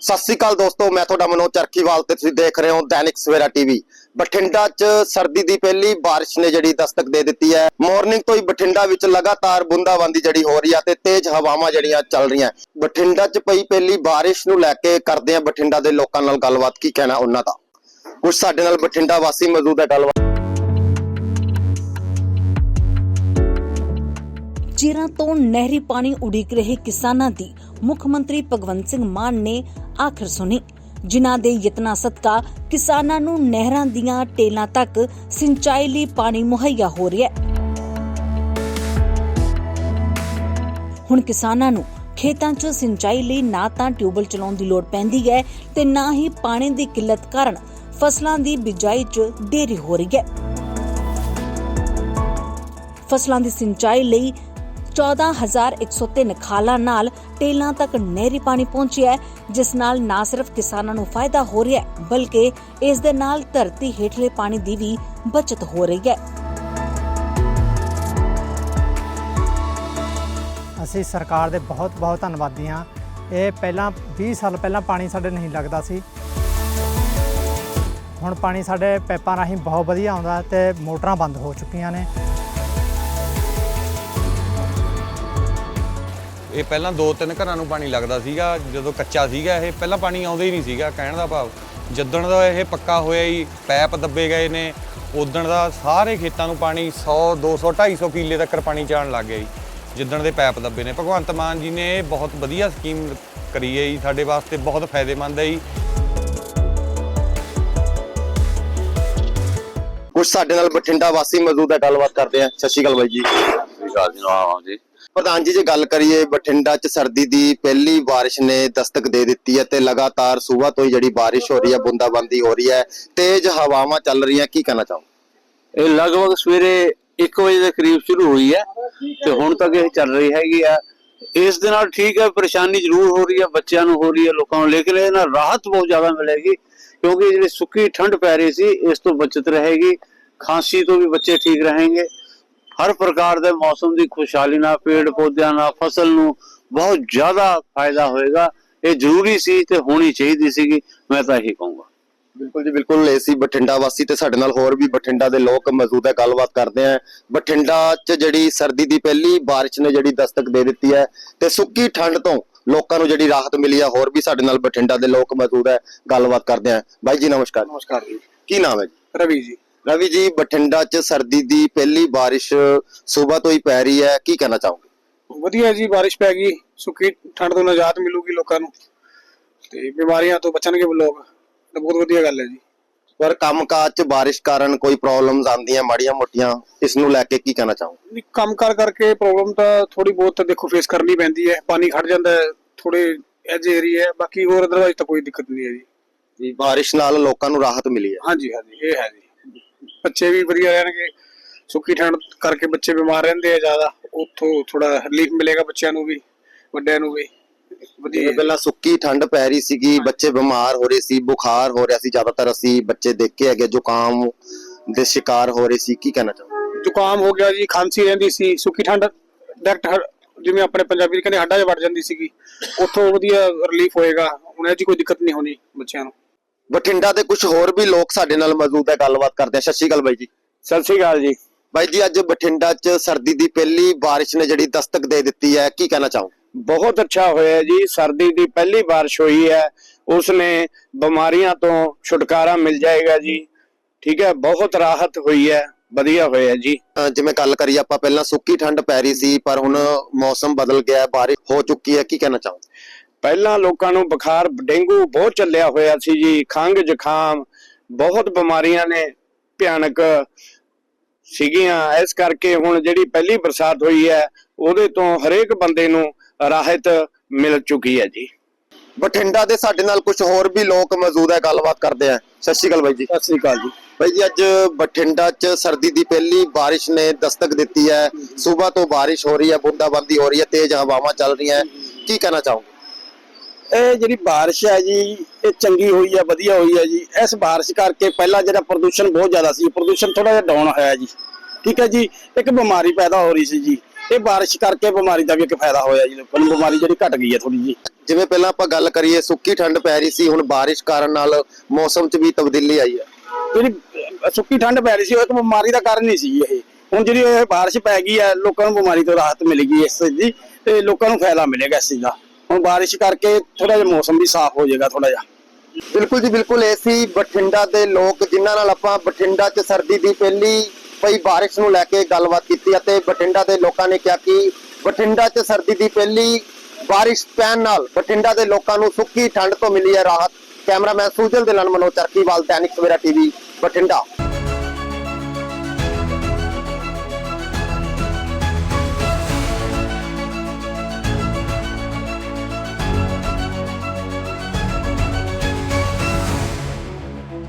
ਸਤਿ ਸ੍ਰੀ ਅਕਾਲ ਦੋਸਤੋ, ਮੈਂ ਤੁਹਾਡਾ ਮਨੋਜ ਚਰਖੀਵਾਲ ਤੇ ਤੁਸੀਂ ਦੇਖ ਰਹੇ ਹੋ ਦੈਨਿਕ ਸਵੇਰਾ ਟੀਵੀ। ਬਠਿੰਡਾ 'ਚ ਸਰਦੀ ਦੀ ਪਹਿਲੀ ਬਾਰਿਸ਼ ਨੇ ਜਿਹੜੀ ਦਸਤਕ ਦੇ ਦਿੱਤੀ ਹੈ। ਮਾਰਨਿੰਗ ਤੋਂ ਹੀ ਬਠਿੰਡਾ ਵਿੱਚ ਲਗਾਤਾਰ ਬੂੰਦਾਬਾਂਦੀ ਜਿਹੜੀ ਹੋ ਰਹੀ ਹੈ ਤੇ ਤੇਜ਼ ਹਵਾਵਾਂ ਜਿਹੜੀਆਂ ਚੱਲ ਰਹੀਆਂ। ਬਠਿੰਡਾ 'ਚ ਪਈ ਪਹਿਲੀ ਬਾਰਿਸ਼ ਨੂੰ ਲੈ ਕੇ ਕਰਦੇ ਆ ਬਠਿੰਡਾ ਦੇ ਲੋਕਾਂ ਨਾਲ ਗੱਲਬਾਤ। ਕੀ ਕਹਿਣਾ ਉਹਨਾਂ ਦਾ? ਕੁਝ ਸਾਡੇ ਨਾਲ ਬਠਿੰਡਾ ਵਾਸੀ ਮੌਜੂਦ ਹੈ, ਗੱਲਬਾਤ। ਚਿਰਾਂ ਤੋਂ ਨਹਿਰੀ ਪਾਣੀ ਉਡੀਕ ਰਹੇ ਕਿਸਾਨਾਂ ਦੀ ਮੁੱਖ ਮੰਤਰੀ ਭਗਵੰਤ ਸਿੰਘ ਮਾਨ ਨੇ ਆਖਰ ਸੁਣੀ। ਜਿਨ੍ਹਾਂ ਦੇ ਯਤਨਾਂ ਸਦਕਾ ਕਿਸਾਨਾਂ ਨੂੰ ਨਹਿਰਾਂ ਦੀਆਂ ਟੇਲਾਂ ਤੱਕ ਸਿੰਚਾਈ ਲਈ ਪਾਣੀ ਮੁਹੱਈਆ ਹੋ ਰਿਹਾ ਹੈ। ਹੁਣ ਕਿਸਾਨਾਂ ਨੂੰ ਖੇਤਾਂ 'ਚ ਸਿੰਚਾਈ ਲਈ ਨਾ ਤਾਂ ਟਿਊਬਲ ਚਲਾਉਣ ਦੀ ਲੋੜ ਪੈਂਦੀ ਹੈ ਤੇ ਨਾ ਹੀ ਪਾਣੀ ਦੀ ਕਿੱਲਤ ਕਾਰਨ ਫਸਲਾਂ ਦੀ ਬਿਜਾਈ 'ਚ ਦੇਰੀ ਹੋ ਰਹੀ ਹੈ। ਫਸਲਾਂ ਦੀ ਸਿੰਚਾਈ ਲਈ 14103 ਖਾਲਾਂ ਨਾਲ ਟੇਲਾਂ ਤੱਕ ਨਹਿਰੀ ਪਾਣੀ ਪਹੁੰਚਿਆ ਹੈ, ਜਿਸ ਨਾਲ ਨਾ ਸਿਰਫ ਕਿਸਾਨਾਂ ਨੂੰ ਫਾਇਦਾ ਹੋ ਰਿਹਾ ਹੈ ਬਲਕਿ ਇਸ ਦੇ ਨਾਲ ਧਰਤੀ ਹੇਠਲੇ ਪਾਣੀ ਦੀ ਵੀ ਬਚਤ ਹੋ ਰਹੀ ਹੈ। ਅਸੀਂ ਸਰਕਾਰ ਦੇ ਬਹੁਤ ਬਹੁਤ ਧੰਨਵਾਦੀ ਹਾਂ। ਇਹ ਪਹਿਲਾਂ 20 ਸਾਲ ਪਹਿਲਾਂ ਪਾਣੀ ਸਾਡੇ ਨਹੀਂ ਲੱਗਦਾ ਸੀ। ਹੁਣ ਪਾਣੀ ਸਾਡੇ ਪੈਪਾਂ ਰਾਹੀਂ ਬਹੁਤ ਵਧੀਆ ਆਉਂਦਾ ਤੇ ਮੋਟਰਾਂ ਬੰਦ ਹੋ ਚੁੱਕੀਆਂ ਨੇ। ਇਹ ਪਹਿਲਾਂ ਦੋ ਤਿੰਨ ਘਰਾਂ ਨੂੰ ਪਾਣੀ ਲੱਗਦਾ ਸੀਗਾ ਜਦੋਂ ਕੱਚਾ ਸੀਗਾ ਇਹ ਪਹਿਲਾਂ ਪਾਣੀ ਆਉਂਦਾ ਹੀ ਨਹੀਂ ਸੀਗਾ ਕਹਿਣ ਦਾ ਭਾਵ। ਜਿੱਦਣ ਦਾ ਇਹ ਪੱਕਾ ਹੋਇਆ ਹੀ ਪੈਪ ਦੱਬੇ ਗਏ ਨੇ ਉਦਣ ਦਾ ਸਾਰੇ ਖੇਤਾਂ ਨੂੰ ਪਾਣੀ 100 200 250 ਕਿੱਲੇ ਤੱਕ ਪਾਣੀ ਜਾਣ ਲੱਗ ਗਿਆ ਜੀ ਜਿੱਦਣ ਦੇ ਪੈਪ ਦੱਬੇ ਨੇ। ਭਗਵੰਤ ਮਾਨ ਜੀ ਨੇ ਇਹ ਬਹੁਤ ਵਧੀਆ ਸਕੀਮ ਕਰੀ ਹੈ ਜੀ ਸਾਡੇ ਵਾਸਤੇ ਬਹੁਤ ਫਾਇਦੇਮੰਦ ਹੈ ਜੀ। ਕੁਝ ਸਾਡੇ ਨਾਲ ਬਠਿੰਡਾ ਵਾਸੀ ਮੌਜੂਦ ਹੈ ਗੱਲਬਾਤ ਕਰਦੇ ਆ ਸਤਿ ਸ਼੍ਰੀ ਅਕਾਲ ਬਾਈ ਜੀ। ਵਿਕਾਸ ਜੀ ਨਾਮ ਜੀ। ਪ੍ਰਧਾਨ ਜੀ, ਜੇ ਗੱਲ ਕਰੀਏ ਬਠਿੰਡਾ 'ਚ ਸਰਦੀ ਦੀ ਪਹਿਲੀ ਬਾਰਿਸ਼ ਨੇ ਦਸਤਕ ਦੇ ਦਿੱਤੀ ਹੈ ਤੇ ਲਗਾਤਾਰ ਸਵੇਰ ਤੋਂ ਹੀ ਜਿਹੜੀ ਬਾਰਿਸ਼ ਹੋ ਰਹੀ ਹੈ, ਬੂੰਦਾਬਾਂਦੀ ਹੋ ਰਹੀ ਹੈ, ਤੇਜ਼ ਹਵਾਵਾਂ ਚੱਲ ਰਹੀਆਂ, ਕੀ ਕਹਿਣਾ ਚਾਹੋ ਇਹ ਲਗਭਗ ਸਵੇਰੇ 1 ਵਜੇ ਦੇ ਕਰੀਬ ਸ਼ੁਰੂ ਹੋਈ ਹੈ ਤੇ ਹੁਣ ਤੱਕ ਇਹ ਚੱਲ ਰਹੀ ਹੈਗੀ ਆ। ਇਸ ਦੇ ਨਾਲ ਠੀਕ ਹੈ, ਪਰੇਸ਼ਾਨੀ ਜ਼ਰੂਰ ਹੋ ਰਹੀ ਹੈ, ਬੱਚਿਆਂ ਨੂੰ ਹੋ ਰਹੀ ਹੈ, ਲੋਕਾਂ ਨੂੰ, ਲੇਕਿਨ ਇਹ ਨਾਲ ਰਾਹਤ ਬਹੁਤ ਜ਼ਿਆਦਾ ਮਿਲੇਗੀ ਕਿਉਂਕਿ ਜਿਹੜੀ ਸੁੱਕੀ ਠੰਡ ਪੈ ਰਹੀ ਸੀ, ਇਸ ਤੋਂ ਬਚਤ ਰਹੇਗੀ, ਖਾਂਸੀ ਤੋਂ ਵੀ ਬੱਚੇ ਠੀਕ ਰਹਿਣਗੇ ਹਰ ਪ੍ਰਕਾਰ ਦੇ ਮੌਸਮ ਦੀ ਖੁਸ਼ਹਾਲੀ ਨਾਲ ਪੇੜ ਪੌਦਿਆਂ ਨਾਲ ਫਸਲ ਨੂੰ ਬਹੁਤ ਜ਼ਿਆਦਾ ਫਾਇਦਾ ਹੋਏਗਾ। ਇਹ ਜ਼ਰੂਰੀ ਸੀ ਤੇ ਹੋਣੀ ਚਾਹੀਦੀ ਸੀਗੀ। ਮੈਂ ਤਾਂ ਇਹੀ ਕਹੂੰਗਾ। ਬਿਲਕੁਲ ਜੀ ਬਿਲਕੁਲ। ਏਸੀ ਬਠਿੰਡਾ ਵਾਸੀ ਤੇ ਸਾਡੇ ਨਾਲ ਹੋਰ ਵੀ ਬਠਿੰਡਾ ਦੇ ਲੋਕ ਮੌਜੂਦ ਹੈ। ਗੱਲਬਾਤ ਕਰਦੇ ਆ ਬਠਿੰਡਾ 'ਚ ਜਿਹੜੀ ਸਰਦੀ ਦੀ ਪਹਿਲੀ ਬਾਰਿਸ਼ ਨੇ ਜਿਹੜੀ ਦਸਤਕ ਦੇ ਦਿੱਤੀ ਹੈ ਤੇ ਸੁੱਕੀ ਠੰਡ ਤੋਂ ਲੋਕਾਂ ਨੂੰ ਜਿਹੜੀ ਰਾਹਤ ਮਿਲੀ ਹੈ ਹੋਰ ਵੀ ਸਾਡੇ ਨਾਲ ਬਠਿੰਡਾ ਦੇ ਲੋਕ ਮੌਜੂਦ ਹੈ। ਗੱਲਬਾਤ ਕਰਦੇ ਆ ਬਾਈ ਜੀ ਨਮਸਕਾਰ। ਨਮਸਕਾਰ ਜੀ। ਕੀ ਨਾਮ ਹੈ ਜੀ? ਰਵੀ ਜੀ। ਰਵੀ ਜੀ ਬਠਿੰਡਾ 'ਚ ਸਰਦੀ ਦੀ ਪਹਿਲੀ ਬਾਰਿਸ਼ ਸਵੇਰ ਤੋਂ ਹੀ ਪੈ ਰਹੀ ਹੈ ਕੀ ਕਹਿਣਾ ਚਾਹੋਗੇ? ਵਧੀਆ ਜੀ ਬਾਰਿਸ਼ ਪੈ ਗਈ ਸੁੱਕੀ ਠੰਡ ਤੋਂ ਨਜਾਤ ਮਿਲੂਗੀ ਲੋਕਾਂ ਨੂੰ ਤੇ ਬਿਮਾਰੀਆਂ ਤੋਂ ਬਚਣਗੇ ਲੋਕ ਤਾਂ ਬਹੁਤ ਵਧੀਆ ਗੱਲ ਹੈ ਜੀ। ਪਰ ਕੰਮਕਾਜ 'ਚ ਬਾਰਿਸ਼ ਕਾਰਨ ਕੋਈ ਪ੍ਰੋਬਲਮਸ ਆਉਂਦੀਆਂ ਮਾੜੀਆਂ ਮੋਟੀਆਂ ਇਸ ਨੂੰ ਲੈ ਕੇ ਕੀ ਕਹਿਣਾ ਚਾਹੋਗੇ? ਕੰਮ ਕਰ ਕਰਕੇ ਪ੍ਰੋਬਲਮ ਤਾਂ ਥੋੜੀ ਬਹੁਤ ਤਾਂ ਦੇਖੋ ਫੇਸ ਕਰਨੀ ਪੈਂਦੀ ਹੈ ਪਾਣੀ ਖੜ ਜਾਂਦਾ ਹੈ ਥੋੜੇ ਐਜ ਏਰੀਆ ਹੈ ਬਾਕੀ ਹੋਰ ਅਦਰਵਾਈਜ਼ ਤਾਂ ਕੋਈ ਦਿੱਕਤ ਨਹੀਂ ਹੈ ਜੀ। ਜੀ ਬਾਰਿਸ਼ ਨਾਲ ਲੋਕਾਂ ਨੂੰ ਰਾਹਤ ਮਿਲੀ ਹੈ। ਹਾਂਜੀ ਹਾਂਜੀ ਇਹ ਹੈ ਜੀ। ਬੱਚੇ ਵੀ ਵਧੀਆ ਰਹਿਣਗੇ ਸੁੱਕੀ ਠੰਡ ਕਰਕੇ ਬੱਚੇ ਬਿਮਾਰ ਰਹਿੰਦੇ ਆ ਜ਼ਿਆਦਾ ਉੱਥੋਂ ਥੋੜਾ ਰਿਲੀਫ ਮਿਲੇਗਾ ਬੱਚਿਆਂ ਨੂੰ ਵੀ ਵੱਡਿਆਂ ਨੂੰ ਵੀ ਵਧੀਆ। ਪਹਿਲਾਂ ਸੁੱਕੀ ਠੰਡ ਪੈ ਰਹੀ ਸੀਗੀ ਬੱਚੇ ਬਿਮਾਰ ਹੋ ਰਹੇ ਸੀ ਬੁਖਾਰ ਹੋ ਰਿਹਾ ਸੀ ਜ਼ਿਆਦਾਤਰ ਅਸੀਂ ਬੱਚੇ ਦੇਖੇ ਹੈਗੇ ਜ਼ੁਕਾਮ ਦੇ ਸ਼ਿਕਾਰ ਹੋ ਰਹੇ ਸੀ ਕੀ ਕਹਿਣਾ ਚਾਹੋਗੇ? ਜ਼ੁਕਾਮ ਹੋ ਗਿਆ ਜੀ ਖਾਂਸੀ ਰਹਿੰਦੀ ਸੀ ਸੁੱਕੀ ਠੰਡ ਡਾਇਰੈਕਟ ਜਿਵੇਂ ਆਪਣੇ ਪੰਜਾਬੀ ਚ ਕਹਿੰਦੇ ਹੱਡਾਂ 'ਚ ਵੜ ਜਾਂਦੀ ਸੀਗੀ ਉੱਥੋਂ ਵਧੀਆ ਰਿਲੀਫ ਹੋਏਗਾ ਹੁਣ ਇਹ ਜੀ ਕੋਈ ਦਿੱਕਤ ਨਹੀਂ ਹੋਣੀ ਬੱਚਿਆਂ ਨੂੰ। ਬਠਿੰਡਾ ਦੇ ਕੁਝ ਹੋਰ ਵੀ ਲੋਕ ਸਾਡੇ ਨਾਲ ਮੌਜੂਦ ਹੈ ਗੱਲਬਾਤ ਕਰਦੇ ਆ ਸਤਿ ਸ਼੍ਰੀ ਅਕਾਲ ਬਾਈ ਜੀ। ਸਤਿ ਸ਼੍ਰੀ ਅਕਾਲ ਜੀ। ਬਾਈ ਜੀ ਅੱਜ ਬਠਿੰਡਾ 'ਚ ਸਰਦੀ ਦੀ ਪਹਿਲੀ ਬਾਰਿਸ਼ ਨੇ ਜਿਹੜੀ ਦਸਤਕ ਦੇ ਦਿੱਤੀ ਹੈ ਕੀ ਕਹਿਣਾ ਚਾਹੋ ਬਹੁਤ ਅੱਛਾ ਹੋਇਆ ਜੀ ਸਰਦੀ ਦੀ ਪਹਿਲੀ ਬਾਰਿਸ਼ ਹੋਈ ਹੈ ਉਸ ਨੇ ਬਿਮਾਰੀਆਂ ਤੋਂ ਛੁਟਕਾਰਾ ਮਿਲ ਜਾਏਗਾ ਜੀ। ਠੀਕ ਹੈ ਬਹੁਤ ਰਾਹਤ ਹੋਈ ਹੈ ਵਧੀਆ ਹੋਇਆ ਜੀ। ਜਿਵੇਂ ਗੱਲ ਕਰੀ ਆਪਾਂ ਪਹਿਲਾਂ ਸੁੱਕੀ ਠੰਡ ਪੈ ਰਹੀ ਸੀ ਪਰ ਹੁਣ ਮੌਸਮ ਬਦਲ ਗਿਆ ਹੈ ਬਾਰਿਸ਼ ਹੋ ਚੁੱਕੀ ਹੈ ਕੀ ਕਹਿਣਾ ਚਾਹੋ ਪਹਿਲਾਂ ਲੋਕਾਂ ਨੂੰ ਬੁਖਾਰ ਡੇਂਗੂ ਬਹੁਤ ਚੱਲਿਆ ਹੋਇਆ ਸੀ ਜੀ। ਖੰਘ ਜ਼ੁਕਾਮ ਬਹੁਤ ਬਿਮਾਰੀਆਂ ਨੇ ਭਿਆਨਕ ਸੀਗੀਆਂ। ਇਸ ਕਰਕੇ ਹੁਣ ਜਿਹੜੀ ਪਹਿਲੀ ਬਰਸਾਤ ਹੋਈ ਹੈ ਉਹਦੇ ਤੋਂ ਹਰੇਕ ਬੰਦੇ ਨੂੰ ਰਾਹਤ ਮਿਲ ਚੁੱਕੀ ਹੈ ਜੀ। ਬਠਿੰਡਾ ਦੇ ਸਾਡੇ ਨਾਲ ਕੁਝ ਹੋਰ ਵੀ ਲੋਕ ਮੌਜੂਦ ਹੈ ਗੱਲਬਾਤ ਕਰਦੇ ਆ ਸਤਿ ਸ਼੍ਰੀ ਅਕਾਲ ਬਾਈ ਜੀ। ਸਤਿ ਸ੍ਰੀ ਅਕਾਲ ਜੀ। ਬਾਈ ਜੀ ਅੱਜ ਬਠਿੰਡਾ 'ਚ ਸਰਦੀ ਦੀ ਪਹਿਲੀ ਬਾਰਿਸ਼ ਨੇ ਦਸਤਕ ਦਿੱਤੀ ਹੈ। ਸਵੇਰ ਤੋਂ ਬਾਰਿਸ਼ ਹੋ ਰਹੀ ਹੈ ਬੂੰਦਾਬਾਂਦੀ ਹੋ ਰਹੀ ਹੈ ਤੇਜ਼ ਹਵਾਵਾਂ ਚੱਲ ਰਹੀਆਂ। ਕੀ ਕਹਿਣਾ ਚਾਹੋਗੇ? ਇਹ ਜਿਹੜੀ ਬਾਰਿਸ਼ ਹੈ ਜੀ ਇਹ ਚੰਗੀ ਹੋਈ ਹੈ ਵਧੀਆ ਹੋਈ ਹੈ ਜੀ। ਇਸ ਬਾਰਿਸ਼ ਕਰਕੇ ਪਹਿਲਾਂ ਜਿਹੜਾ ਪ੍ਰਦੂਸ਼ਣ ਬਹੁਤ ਜ਼ਿਆਦਾ ਸੀ ਪ੍ਰਦੂਸ਼ਣ ਥੋੜਾ ਜਿਹਾ ਡਾਊਨ ਹੋਇਆ ਜੀ। ਠੀਕ ਹੈ ਜੀ ਇੱਕ ਬਿਮਾਰੀ ਪੈਦਾ ਹੋ ਰਹੀ ਸੀ ਜੀ। ਇਹ ਬਾਰਿਸ਼ ਕਰਕੇ ਬਿਮਾਰੀ ਦਾ ਵੀ ਇੱਕ ਫਾਇਦਾ ਹੋਇਆ ਜੀ ਲੋਕਾਂ ਨੂੰ ਬਿਮਾਰੀ ਜਿਹੜੀ ਘਟ ਗਈ ਹੈ ਥੋੜੀ ਜੀ ਜਿਵੇਂ ਪਹਿਲਾਂ ਆਪਾਂ ਗੱਲ ਕਰੀਏ ਸੁੱਕੀ ਠੰਡ ਪੈ ਰਹੀ ਸੀ ਹੁਣ ਬਾਰਿਸ਼ ਕਾਰਨ ਨਾਲ ਮੌਸਮ 'ਚ ਵੀ ਤਬਦੀਲੀ ਆਈ ਹੈ। ਜਿਹੜੀ ਸੁੱਕੀ ਠੰਡ ਪੈ ਰਹੀ ਸੀ ਉਹ ਇੱਕ ਬਿਮਾਰੀ ਦਾ ਕਾਰਨ ਨਹੀਂ ਸੀ ਇਹ। ਹੁਣ ਜਿਹੜੀ ਇਹ ਬਾਰਿਸ਼ ਪੈ ਗਈ ਹੈ ਲੋਕਾਂ ਨੂੰ ਬਿਮਾਰੀ ਤੋਂ ਰਾਹਤ ਮਿਲੇਗੀ ਇਸ ਚੀਜ਼ ਦੀ ਤੇ ਲੋਕਾਂ ਨੂੰ ਫਾਇਦਾ ਮਿਲੇਗਾ ਇਸ ਚੀਜ਼ ਦਾ। ਹੁਣ ਬਾਰਿਸ਼ ਕਰਕੇ ਥੋੜਾ ਜਿਹਾ ਮੌਸਮ ਵੀ ਸਾਫ਼ ਹੋ ਜਾਏਗਾ ਥੋੜਾ ਜਿਹਾ। ਬਿਲਕੁਲ ਜੀ, ਬਿਲਕੁਲ ਇਹ ਬਠਿੰਡਾ ਦੇ ਲੋਕ ਜਿਨ੍ਹਾਂ ਨਾਲ ਆਪਾਂ ਬਠਿੰਡਾ 'ਚ ਸਰਦੀ ਦੀ ਪਹਿਲੀ ਪਈ ਬਾਰਿਸ਼ ਨੂੰ ਲੈ ਕੇ ਗੱਲਬਾਤ ਕੀਤੀ ਅਤੇ ਬਠਿੰਡਾ ਦੇ ਲੋਕਾਂ ਨੇ ਕਿਹਾ ਕਿ ਬਠਿੰਡਾ 'ਚ ਸਰਦੀ ਦੀ ਪਹਿਲੀ ਬਾਰਿਸ਼ ਪੈਣ ਨਾਲ ਬਠਿੰਡਾ ਦੇ ਲੋਕਾਂ ਨੂੰ ਸੁੱਕੀ ਠੰਡ ਤੋਂ ਮਿਲੀ ਹੈ ਰਾਹਤ। ਕੈਮਰਾਮੈਨ ਸੂਜਲ ਦੇ ਨਾਲ ਮਨੋਜ ਚਰਕੀਵਾਲ ਦੈਨਿਕ ਸਵੇਰਾ ਟੀਵੀ, ਬਠਿੰਡਾ।